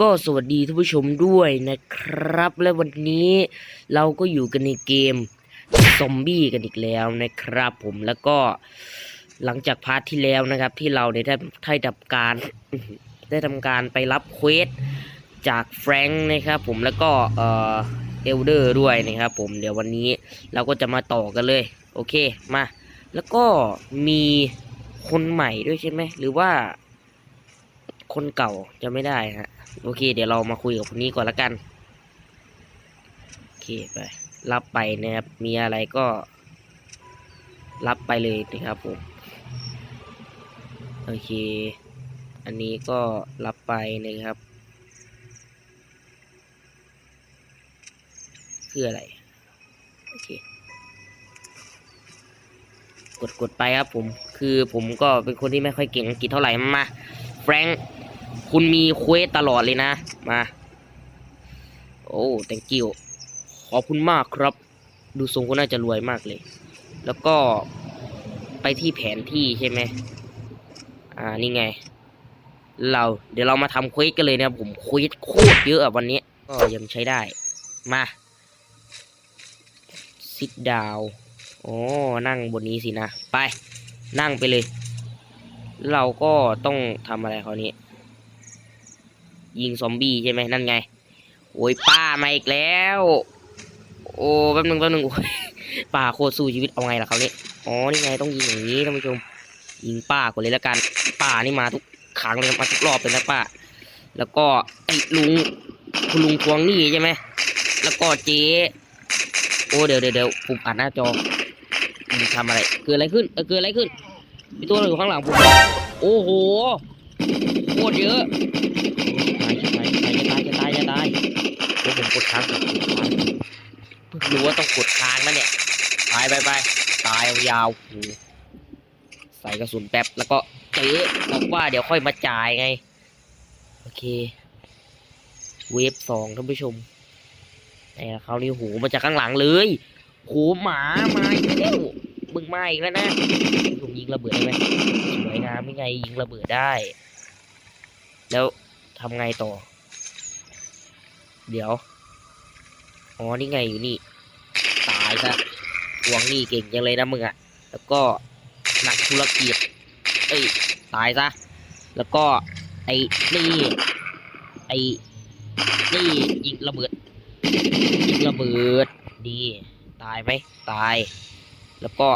ก็สวัสดีท่านผู้ชมด้วยนะครับ และวันนี้เราก็อยู่กันในเกมซอมบี้กันอีกแล้วนะครับผมแล้วก็หลังจากพาร์ทที่แล้วนะครับ ที่เราได้ได้ทำการได้ทำการไปรับเควสจากแฟรงค์นะครับผมแล้วก็เอ่อเอลเดอร์ด้วยนะครับผมเดี๋ยววันนี้เราก็จะมาต่อกันเลย โอเคมาแล้วก็มีคนใหม่ด้วยใช่ไหมหรือว่าคนเก่าจะไม่ได้ฮะ โอเค เดี๋ยวเรามาคุยกับคนนี้ก่อนละกันโอเคไปรับไปนะครับมีอะไรก็ รับไปเลยนะครับผมโอเค อันนี้ก็รับไปนะครับคืออะไรโอเคกดกดไปครับผม คือผมก็เป็นคนที่ไม่ค่อยเก่งอังกฤษเท่าไหร่มาแฟรงค์ คุณมีเควสตลอดเลยนะ มา โอ้ thank you ขอบคุณมากครับ ดูทรงคุณน่าจะรวยมากเลย แล้วก็ไปที่แผนที่ใช่ไหม อ่า นี่ไง เรา เดี๋ยวเรามาทำเควสกันเลยนะผมเควสโคตรเยอะอะวันนี้ ก็ยังใช้ได้ มา sit down อ๋อนั่งบนนี้สินะ ไป นั่งไปเลย เราก็ต้องทำอะไรเขาวนี้ ยิงซอมบี้ใช่ไหมนั่นไง โอ้ยป้ามาอีกแล้ว โอ้แป๊บนึงแป๊บนึงโอ้ยป้าโคตรสู้ชีวิตเอาไงล่ะเขาวนี้อ๋อนี่ไงต้องยิงอย่างนี้ท่านผู้ชม ยิงป้าก่อนเลยแล้วกันป้านี่มาทุกครั้งเลยมาทุกรอบเลยนะป้า แล้วก็ไอ้ลุงคุณลุงทวงหนี้ใช่ไหมแล้วก็เจ๊โอ้เดี๋ยวเดี๋ยวเดี๋ยวผมอ่านหน้าจอมันทำอะไรเกิดอะไรขึ้นเออเกิดอะไรขึ้นมีตัวอะไรอยู่ข้างหลังผมโอ้โหโคตรเยอะ ตายจะตายจะ ตายจะตายจะตายโอ้ผมกดค้างกดค้างเพิ่งรู้ว่าต้องกดค้างนะเนี่ยตายไปไปตายยาวใส่กระสุนแป๊บแล้วก็เจ๊บอกว่าเดี๋ยวค่อยมาจ่ายไง โอเค เวฟสองท่านผู้ชมแต่เขาวนี่โหมาจากข้างหลังเลยโหหมามาแล้วมึงมาอีกแล้วนะผมยิงระเบิดได้ไหมสวยงามไม่ไงยิงระเบิดได้ แล้วทำไงต่อ เดี๋ยว อ๋อ นี่ไงอยู่นี่ ตายซะทวงหนี้เก่งจังเลยนะมึงอะแล้วก็นักธุรกิจ เอ้ย ตายซะ แล้วก็ไอ้นี่ไอ้นี่ยิงระเบิด ยิงระเบิด ดีตายไหมตาย แล้วก็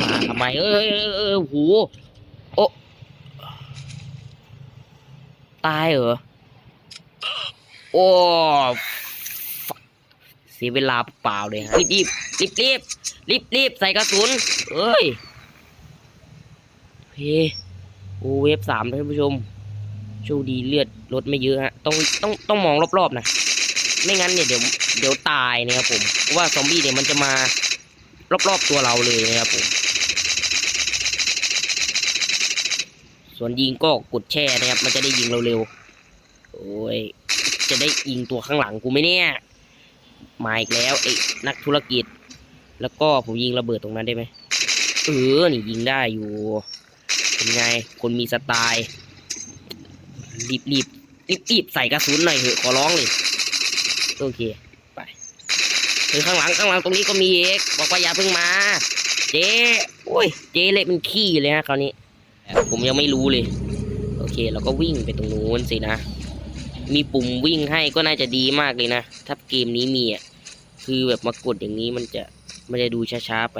มาทำไม เอ้ยเอ้ยเอ้ยโหูโอ้ตายเหรอ โอ้เสียเวลาเปล่าเลยฮะรีบรีบรีบรีบรีบรีบใส่กระสุนเอ้ยเฮ้โอเวฟสามท่านผู้ชมโชคดีเลือดลดไม่เยอะฮะต้องต้องต้องมองรอบๆนะไม่งั้นเนี่ยเดี๋ยวเดี๋ยวตายนะครับผมเพราะว่าซอมบี้เนี่ยมันจะมารอบๆตัวเราเลยนะครับผมส่วนยิงก็กดแช่นะครับมันจะได้ยิงเร็วๆโอ้ย จะได้ยิงตัวข้างหลังกูไหมเนี่ยมาอีกแล้วไอ้นักธุรกิจ แล้วก็ผมยิงระเบิดตรงนั้นได้ไหมเออนี่ยิงได้อยู่เป็นไง คนมีสไตล์รีบรีบรีบรีบใส่กระสุนหน่อยเถอะขอร้องเลยโอเคไปเออข้างหลังข้างหลังตรงนี้ก็มีเอกบอกว่าอย่าเพิ่งมา เจ๊โอ้ยเจ๊เละเป็นขี้เลยฮะคราวนี้ผมยังไม่รู้เลย โอเค เราก็วิ่งไปตรงนู้นสินะ มีปุ่มวิ่งให้ก็น่าจะดีมากเลยนะถ้าเกมนี้มีอะคือแบบมากดอย่างนี้มันจะมันจะดูช้าๆไป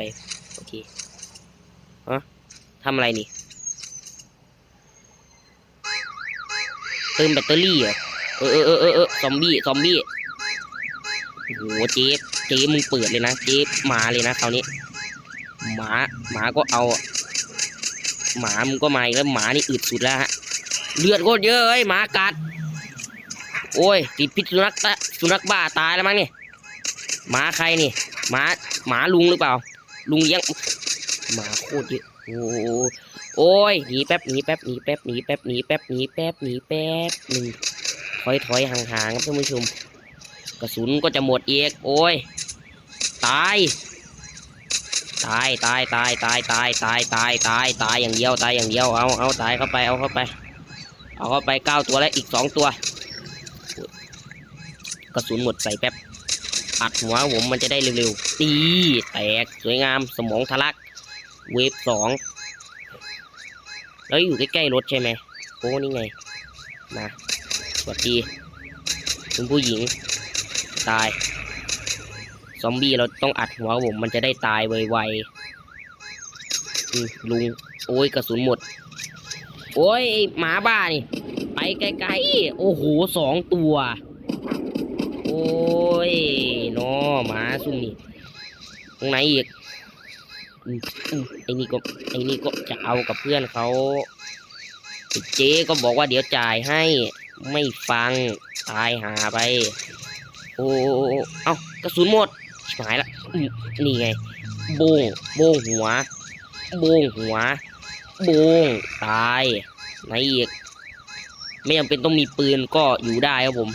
โอเคฮะทำอะไรนี่เติมแบตเตอรี่เหรอเออเออเออเออเออซอมบี้ซอมบี้โอ้โหเจ๊เจ๊มึงเปิดเลยนะเจ๊มาเลยนะคราวนี้หมาหมาก็เอาหมามึงก็มาอีกแล้วหมานี่อึดสุดแล้วฮะเลือดโคตรเยอะเอ้ยหมากัด โอ้ย ติดพิษสุนัขตะสุนัขบ้าตายแล้วมั้งเนี่ยหมาใครนี่หมาหมาลุงหรือเปล่า ลุงเลี้ยงหมาโคตรเยอะโอ้โอ้ยหนีแป๊บหนีแป๊บหนีแป๊บหนีแป๊บหนีแป๊บหนีแป๊บหนีแป๊บหนึ่งถอยถอยห่างๆครับท่านผู้ชม กระสุนก็จะหมดเอกโอ้ยตายตายตายตายตายตายตายตายตายตายอย่างเดียวตายอย่างเดียวเอาเอาตายเข้าไปเอาเข้าไป เอาเข้าไปเก้าตัวแล้วอีกสองตัว กระสุนหมดใส่แป๊บอัดหัวผมมันจะได้เร็วๆตีแตกสวยงามสมองทะลัก เวฟสองแล้วอยู่ใกล้ๆรถใช่ไหมโอ้นี่ไงมาสวัสดีคุณผู้หญิงตาย ซอมบี้เราต้องอัดหัวผมมันจะได้ตายไวๆลุง โอ้ยกระสุนหมด โอ้ยหมาบ้านี่ ไปไกลๆ โอ้โหสองตัว ยนอหมาซุ่มนี่ตรงไหนอีกไอ้นี่ก็ไอ้นี่ก็จะเอากับเพื่อนเขาเจ๊ก็บอกว่าเดี๋ยวจ่ายให้ไม่ฟังตายหาไป โอ้โอเอ้ากระสุนหมดหายละนี่ไง โบงโบงหัว โบงหัว โบงตายไหนอีก ไม่จำเป็นต้องมีปืนก็อยู่ได้ครับผม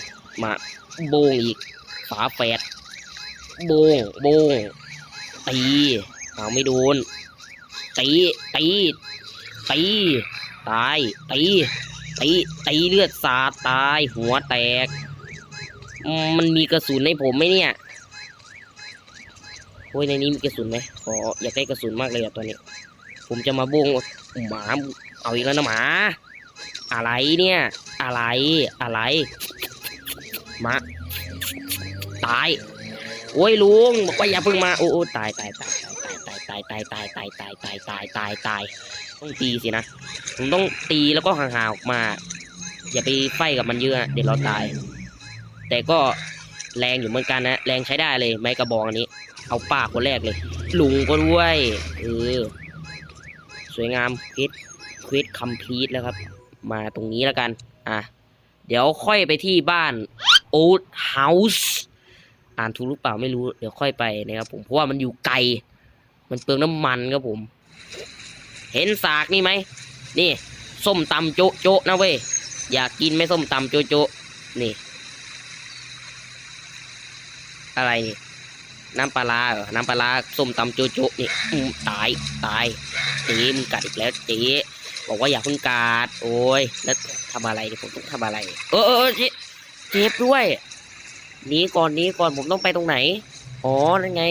มา โบงอีก ฝาแฝดโบงโบงตีเอาไม่โดนตีตีตีตายตีตีตีเลือดสาดตายหัวแตก มันมีกระสุนให้ผมไหมเนี่ยโอ้ยในนี้มีกระสุนไหมขออยากได้กระสุนมากเลยอะตัวนี้ ผมจะมาโบงหมาเอาอีกแล้วนะหมา อะไรเนี่ย อะไรอะไร มาตาย โอ้ยลุงบอกว่าอย่าเพิ่งมา โอ้โอ้ตายตายตายตายตายตายตายตายตายตายตายตายตายตายต้องตีสินะผมต้องตีแล้วก็ห่างๆออกมา อย่าไปไฟกับมันเยอะเดี๋ยวเราตาย แต่ก็แรงอยู่เหมือนกันนะ แรงใช้ได้เลยไม้กระบองอันนี้ เอาป้าคนแรกเลย ลุงก็ด้วยเออสวยงามควิดควิดคัมพลีทแล้วครับ มาตรงนี้แล้วกัน อะ เดี๋ยวค่อยไปที่บ้าน Old House อ่านถูกหรือเปล่าไม่รู้ เดี๋ยวค่อยไปนะครับผมเพราะว่ามันอยู่ไกล มันเปลืองน้ำมันครับผม เห็นสากนี่ไหม นี่ ส้มตำโจะโจะนะเว้ย อยากกินไหมส้มตำโจะโจะนี่ อะไรนี่น้ำปลาร้าเหรอน้ำปลาส้มตำโจะโจะนี่ตาย ตาย เจ๊มึงกัดอีกแล้วเจ๊บอกว่าอย่าเพิ่งกัด โอ้ย แล้วทำอะไรผมต้องทำอะไร เออเออ เจ็บด้วยหนีก่อนหนี้ก่อนผมต้องไปตรงไหน อ๋อ นั่นไง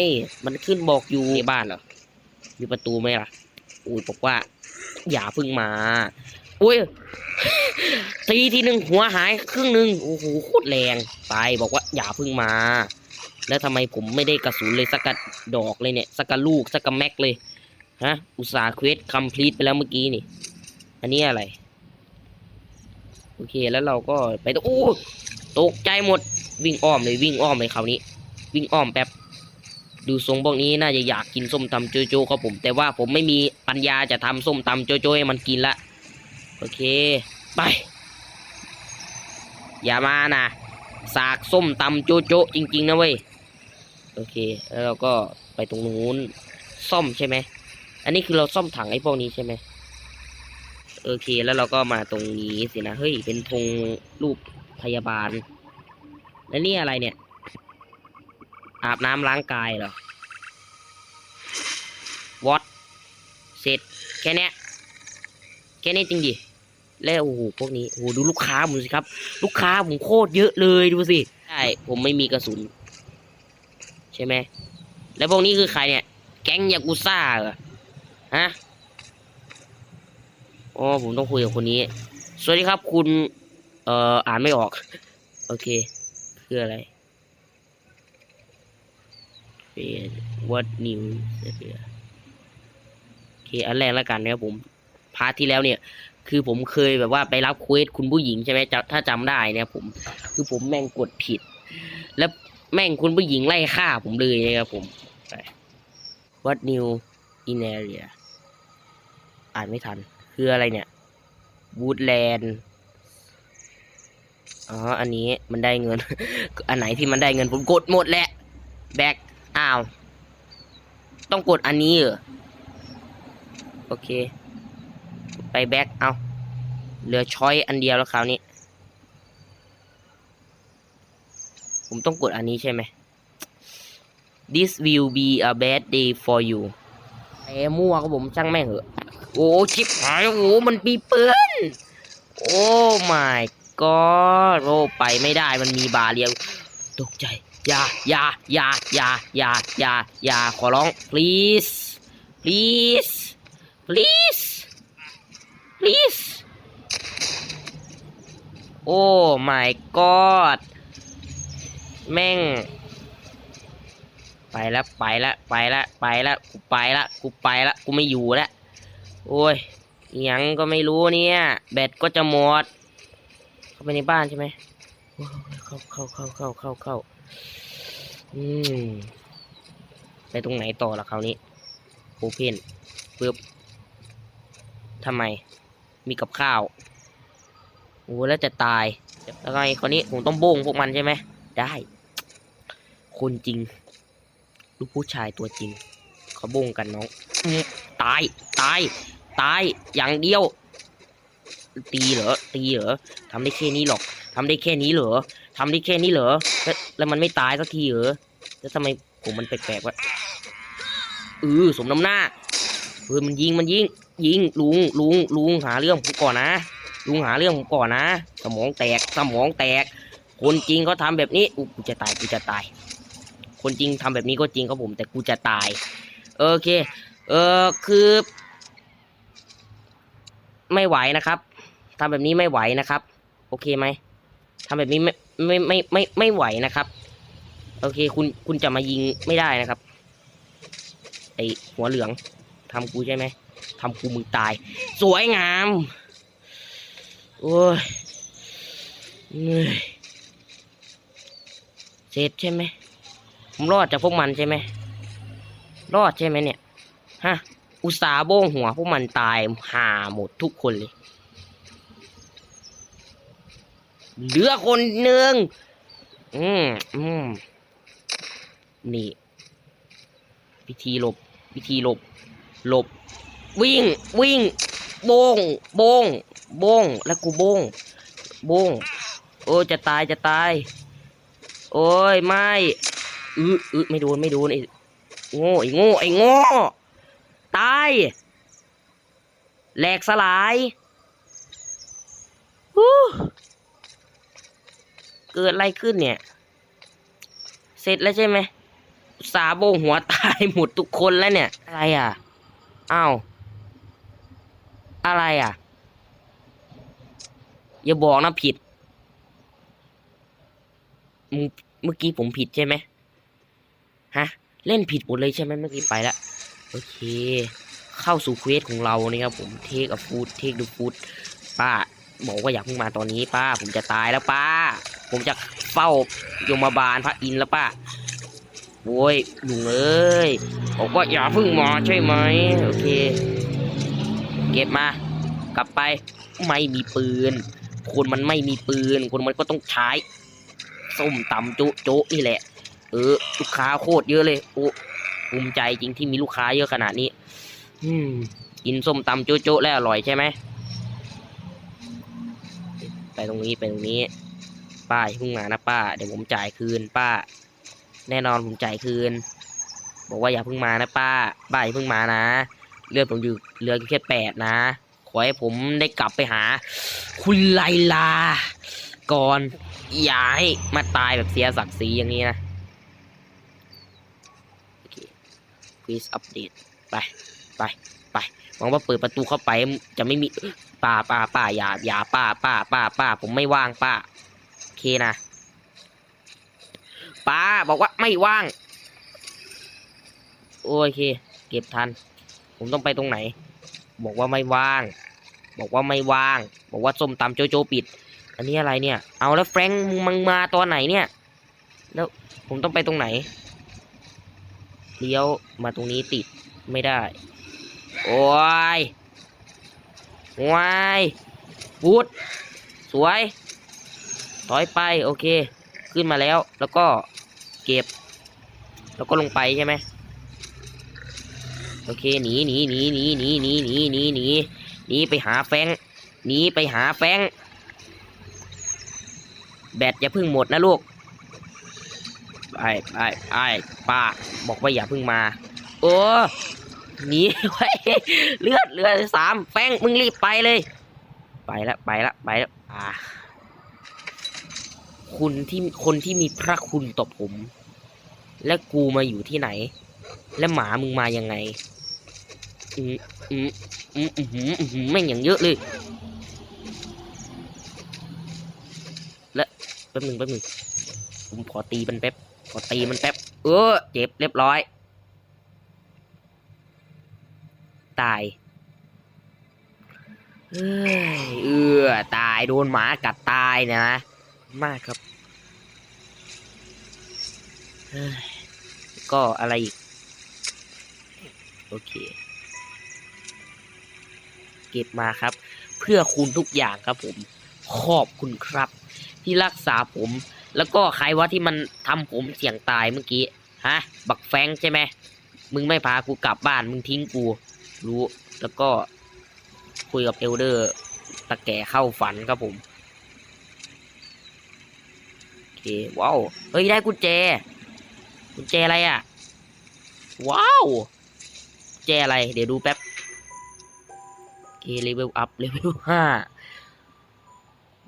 มันขึ้นบอกอยู่ในบ้านเหรอมีประตูไหมล่ะ อุ้ยบอกว่า อย่าพึ่งมา อุ้ย ตีทีหนึ่งหัวหายครึ่งหนึ่งโอ้โหโคตรแรงไปบอกว่า อย่าพึ่งมา แล้วทำไมผมไม่ได้กระสุนเลยสักกระดอกเลยเนี่ยสักกระลูกสักกระแม็กเลย ฮะ อุตสาห์เควสคัมพลีทไปแล้วเมื่อกี้นี่ อันนี้อะไร โอเคแล้วเราก็ไปตรงโอ้ ตกใจหมดวิ่งอ้อมเลยวิ่งอ้อมเลยคราวนี้ วิ่งอ้อมแป๊บดูทรงพวกนี้น่าจะอยากกินส้มตำโจโจ้ครับผม แต่ว่าผมไม่มีปัญญาจะทำส้มตำโจโจ้ให้มันกินละโอเค ไป อย่ามานะสากส้มตำโจโจ้จริง ๆ นะเว้ยโอเค แล้วเราก็ไปตรงนู้นซ่อมใช่ไหมอันนี้คือเราซ่อมถังไอ้พวกนี้ใช่ไหมโอเค แล้วเราก็มาตรงนี้สินะเฮ้ยเป็นธงรูป พยาบาล แล้วนี่อะไรเนี่ย อาบน้ำล้างกายเหรอวอตเสร็จแค่นี้แค่นี้จริงดิแล้วโอ้โหพวกนี้โอ้โหดูลูกค้าผมสิครับ ลูกค้าผมโคตรเยอะเลยดูสิใช่ผมไม่มีกระสุน ใช่ไหมแล้วพวกนี้คือใครเนี่ย แก๊งยากุซ่าเหรอฮะอ๋อผมต้องคุยกับคนนี้ สวัสดีครับคุณ เอ่ออ่านไม่ออก โอเค คืออะไรเป็น what new โอเค อันแรกแล้วกันนะครับผม พาร์ทที่แล้วเนี่ย คือผมเคยแบบว่าไปรับเควสคุณผู้หญิงใช่ไหมจะถ้าจำได้เนี่ยผม คือผมแม่งกดผิด แล้วแม่งคุณผู้หญิงไล่ฆ่าผมเลยนะครับผม what new in area อ่านไม่ทัน คืออะไรเนี่ย woodland อ๋อ อันนี้มันได้เงิน อันไหนที่มันได้เงินผมกดหมดแหละ แบกอ้าว ต้องกดอันนี้เหรอ โอเค ไปแบกเอาเหลือช้อยอันเดียวแล้วคราวนี้ ผมต้องกดอันนี้ใช่ไหม This will be a bad day for you ไอ้มั่วครับผมช่างแม่งเหอะ โอ้ชิบหายโอ้มันปีเปื้อนโอ้ my god โอ้ไปไม่ได้มันมีบาเรียงตกใจอย่าอย่าอย่าอย่าอย่าอย่าอย่าขอร้อง please please please please โอ้ my god แม่ง ไปแล้วไปแล้วไปแล้วไปแล้วกูไปแล้วกูไปแล้วกูไม่อยู่แล้วโอ้ยยังก็ไม่รู้เนี่ย แบตก็จะหมด ไปในบ้านใช่ไหมเข้าเข้าเข้าเข้าเข้าเข้าอืมไปตรงไหนต่อละคราวนี้โอเพนปึ๊บทำไม มีกับข้าวโอ้แล้วจะตายแล้วไงคนนี้ผมต้องโบงพวกมันใช่ไหมได้คนจริง ลูกผู้ชายตัวจริงเขาโบงกันน้องตาย ตาย ตาย อย่างเดียว ตีเหรอ ตีเหรอทำได้แค่นี้หรอกทำได้แค่นี้เหรอทำได้แค่นี้เหรอ แล้วแล้วมันไม่ตายสักทีเหรอ แล้วทำไมผมมันแปลกๆวะเออสมน้ำหน้าเออมันยิงมันยิง ยิงลุงลุงลุงหาเรื่องผมก่อนนะ ลุงหาเรื่องผมก่อนนะ สมองแตกสมองแตก คนจริงเขาทำแบบนี้อูกูจะตายกูจะตาย คนจริงทำแบบนี้ก็จริงครับผม แต่กูจะตาย โอเค เออคือ ไม่ไหวนะครับ ทำแบบนี้ไม่ไหวนะครับ โอเคไหมทำแบบนี้ไม่ไม่ไม่ไม่ไม่ไหวนะครับ โอเคคุณคุณจะมายิงไม่ได้นะครับไอหัวเหลืองทำกูใช่ไหมทำกูมึงตาย สวยงามโอ้ยเหนื่อยเสร็จใช่ไหมผมรอดจากพวกมันใช่ไหมรอดใช่ไหมเนี่ยฮะอุตสาห์โบ้งหัวพวกมันตายห่าหมดทุกคนเลย เหลือคนหนึ่งอืมอืมนี่วิธีหลบวิธีหลบ หลบ วิ่ง วิ่งโบงโบงโบงแล้วกูโบงโบงโอ้ยจะตายจะตาย โอ้ยไม่อืออือไม่โดนไม่โดนไอ้โง่ไอ้โง่ไอ้โง่ตายแหลกสลายฮู้ เกิดอะไรขึ้นเนี่ย เสร็จแล้วใช่ไหมสาโบงหัวตายหมดทุกคนแล้วเนี่ย อะไรอะอ้าวอะไรอะ อย่าบอกนะผิดเมื่อกี้ผมผิดใช่ไหมฮะ เล่นผิดหมดเลยใช่ไหมเมื่อกี้ไปแล้วโอเค เข้าสู่เควสของเรานี่ครับผมเทคอฟูดเทคดูฟูดป้า บอกว่าอย่าเพิ่งมาตอนนี้ป้า ผมจะตายแล้วป้า ผมจะเฝ้ายมบาลพระอินทร์แล้วป้าโว้ยลุงเอ้ยบอกว่าอย่าเพิ่งมาใช่ไหมโอเค เก็บมา กลับไปไม่มีปืน คนมันไม่มีปืน คนมันก็ต้องใช้ส้มตำโจ๊ะโจ๊ะนี่แหละ เออ ลูกค้าโคตรเยอะเลยโอ้ภูมิใจจริงที่มีลูกค้าเยอะขนาดนี้ อืมกินส้มตำโจ๊ะๆแล้วอร่อยใช่ไหม ไปตรงนี้ไปตรงนี้ ป้าอย่าเพิ่งมานะป้า เดี๋ยวผมจ่ายคืนป้า แน่นอนผมจ่ายคืน บอกว่าอย่าเพิ่งมานะป้าป้าอย่าเพิ่งมานะ เลือดผมอยู่เหลือแค่แปดนะ ขอให้ผมได้กลับไปหา คุณไลลา ก่อนอย่าให้มาตายแบบเสียศักดิ์ศรีอย่างนี้นะควิสอัปเดตไป ไป หวังว่าเปิดประตูเข้าไปจะไม่มีป้าป้าป้าอย่าอย่าป้าป้าป้าป้าผมไม่ว่างป้าโอเคนะป้าบอกว่าไม่ว่าง โอเค เก็บทัน ผมต้องไปตรงไหน บอกว่าไม่ว่าง บอกว่าไม่ว่าง บอกว่าส้มตำโจโจปิด อันนี้อะไรเนี่ย เอาแล้วแฟรงค์มึงมาตอนไหนเนี่ย แล้วผมต้องไปตรงไหน เลี้ยวมาตรงนี้ติดไม่ได้ โอ้ยว้ายพุดสวย ถอยไป โอเค ขึ้นมาแล้ว แล้วก็เก็บ แล้วก็ลงไปใช่ไหม โอเค หนี หนี หนี หนี หนี หนี หนี หนี หนี หนีไปหาแฟง หนีไปหาแฟง แบตอย่าเพิ่งหมดนะลูกไปไปไปป้า บอกว่าอย่าเพิ่งมา โอ้ หนีไว้เลือดเลือสามแฟงมึงรีบไปเลย ไปละไปละไปละอ่าคุณที่คนที่มีพระคุณต่อผม และกูมาอยู่ที่ไหน และหมามึงมายังไงอืมอืมอืมอืมอืมอืมแม่งอย่างเยอะเลย และแป๊บหนึ่งแป๊บหนึ่งผมขอตีมันแป๊บขอตีมันแป๊บเออเจ็บเรียบร้อย ตาย เอ้ยเออตายโดนหมากัดตายเนยนะ มากครับเฮ้ยก็อะไรอีก โอเค เก็บมาครับ เพื่อคุณทุกอย่างครับผม ขอบคุณครับ ที่รักษาผม แล้วก็ใครวะที่มันทำผมเสี่ยงตายเมื่อกี้ ฮะ บักแฟงใช่ไหมมึงไม่พากูกลับบ้าน มึงทิ้งกู รู้ แล้วก็คุยกับเอลเดอร์ตะแก่เข้าฝันครับผมโอเคว้าวเฮ้ยได้กุญแจ กุญแจอะไรอะ ว้าวกุญแจอะไร เดี๋ยวดูแป๊บโอเคเลเวลอัพเลเวลห้า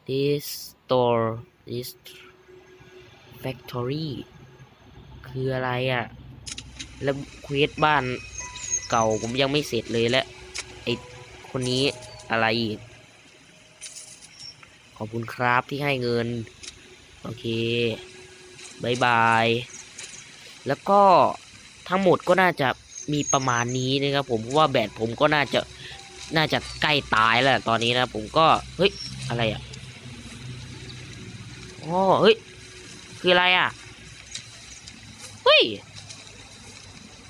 this store this factory คืออะไรอะ แล้วเควสบ้าน เก่าผมยังไม่เสร็จเลยและไอคนนี้อะไรอีก ขอบคุณครับที่ให้เงิน โอเคบายบาย แล้วก็ทั้งหมดก็น่าจะมีประมาณนี้นะครับผมเพราะว่าแบตผมก็น่าจะน่าจะใกล้ตายแล้วตอนนี้นะผมก็เฮ้ยอะไรอะอ๋อเฮ้ยคืออะไรอะเฮ้ย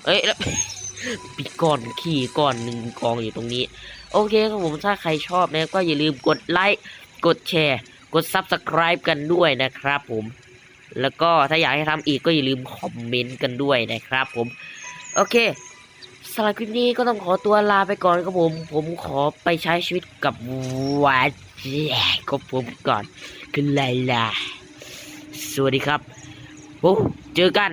เอ้ยแล้ว ปีก้อนขี้ก้อนหนึ่งกองอยู่ตรงนี้ โอเคครับผมถ้าใครชอบนะก็อย่าลืมกดไลค์กดแชร์ กด Subscribe กันด้วยนะครับผม แล้วก็ถ้าอยากให้ทำอีกก็อย่าลืมคอมเมนต์กันด้วยนะครับผม โอเคสำหรับคลิปนี้ก็ต้องขอตัวลาไปก่อนครับผม ผมขอไปใช้ชีวิตกับวัดกับผมก่อน คือไลลาสวัสดีครับโอ้เจอกัน